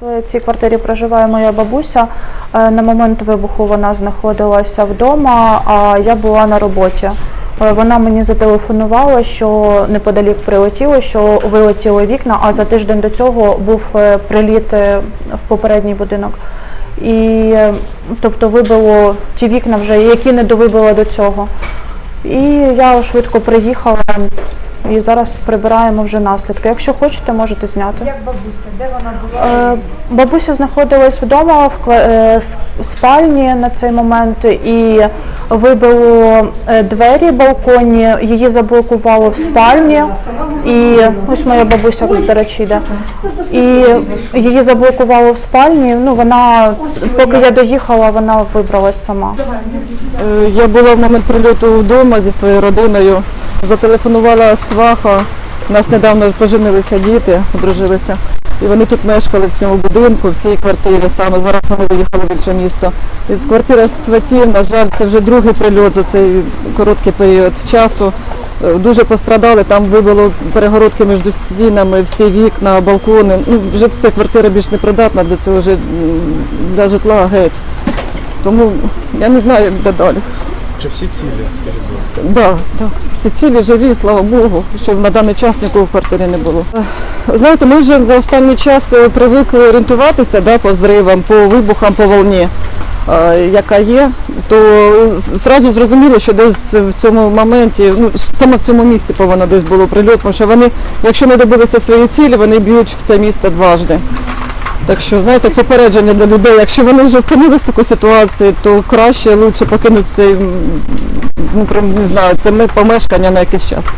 В цій квартирі проживає моя бабуся. Е, На момент вибуху вона знаходилася вдома, а я була на роботі. Е, Вона мені зателефонувала, що неподалік прилетіло, що вилетіли вікна, а за тиждень до цього був е, приліт е, в попередній будинок. І е, тобто вибило ті вікна вже, які не довибило до цього. І я швидко приїхала і зараз прибираємо вже наслідки. Якщо хочете, можете зняти. Як бабуся, де вона була? Е, Бабуся знаходилась вдома в ква- е, в спальні на цей момент і вибило е, двері балконі, її заблокувало в спальні. І ось моя бабуся, до речі, йде. І її заблокувало в спальні. Ну вона, поки я доїхала, вона вибралась сама. Е, Я була в момент прильоту вдома зі своєю родиною. Зателефонувала сваха. У нас недавно поженилися діти, одружилися. І вони тут мешкали в цьому будинку, в цій квартирі саме. Зараз вони виїхали в інше місто. І з квартири сватів, на жаль, це вже другий прильот за цей короткий період часу. Е, Дуже пострадали, там вибило перегородки між стінами, всі вікна, балкони. Ну, вже все, квартира більш непридатна для цього для житла геть. Тому я не знаю, як далі. Чи всі цілі, скажіть, будь? Да, да. Всі цілі живі, слава Богу, що на даний час нікого в квартирі не було. Знаєте, ми вже за останній час е, привикли орієнтуватися да, по зривам, по вибухам, по волні, е, яка є, то зразу зрозуміло, що десь в цьому моменті, ну саме в цьому місці повинно десь було прильот, тому що вони, якщо не добилися своєї цілі, вони б'ють все місто дважди. Так що, знаєте, попередження для людей, якщо вони вже опинились в такій ситуації, то краще, лучше покинути цей, ну, прям, не знаю, це ми помешкання на якийсь час.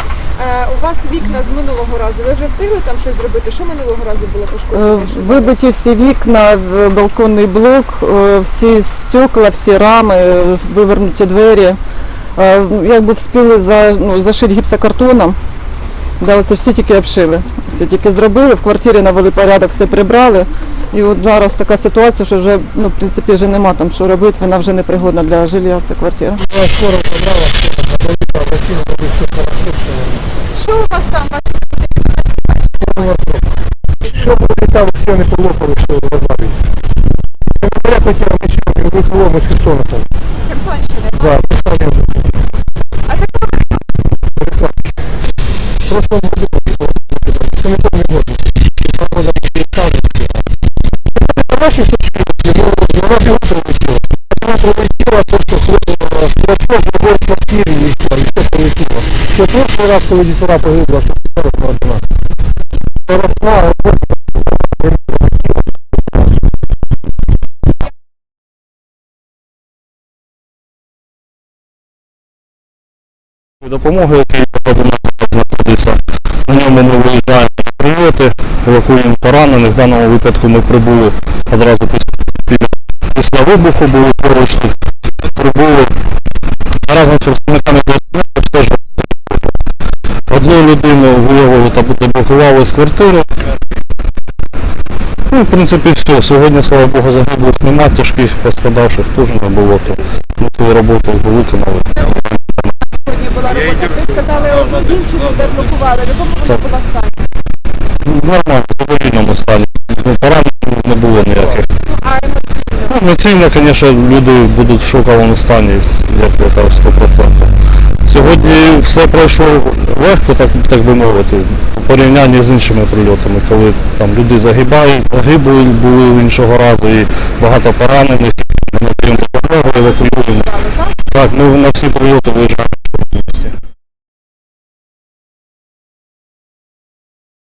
Е, у вас вікна з минулого разу. Ви вже встигли там щось зробити? Що минулого разу було Е, пошкоджено? Що Вибиті всі вікна, балконний блок, е, всі стекла, всі рами, е, вивернуті двері. Е, Якби вспіли за, ну, зашити гіпсокартоном, да, оце всі тільки обшили. Все тільки зробили, в квартирі навели порядок, все прибрали. І от зараз така ситуація, що вже ну, в принципі вже нема там що робити, вона вже не пригодна для жилья, ця квартира. Що у вас там? Ваші Що політали, все не полопали, що розвалюють. Я хотів нічого, ми з Херсона там. з Херсонщини? Да, Не не помню году. Прилетіло. Четвертий раз, коли дітора погибла, що зараз на. На ньому ми виїжджаємо на прильоти, евакуюємо поранених. В даному випадку ми прибули одразу після, після вибуху, були поруч тут, прибули. Разом з представниками обстежили. Одну людину виявили та деблокували з квартири. Ну, в принципі, все. Сьогодні, слава Богу, загиблих нема, тяжких пострадавших теж не було, то ми свою роботу виконали. Була робота. Ви сказали, одну дівчину деблокували. В якому вона була стані? Нормально, в аварійному стані. Ну, Поранень не було ніяких. Ну, а емоційно? Ну, Емоційно, звісно, люди будуть в шоковому стані, як ви там 100%. Сьогодні все пройшло легко, так, так би мовити, у порівнянні з іншими прильотами, коли там люди загибають, загибли були іншого разу і багато поранених, ми надаємо допомогу, евакуюємо. Так, ми на всі прильоти виїжджаємо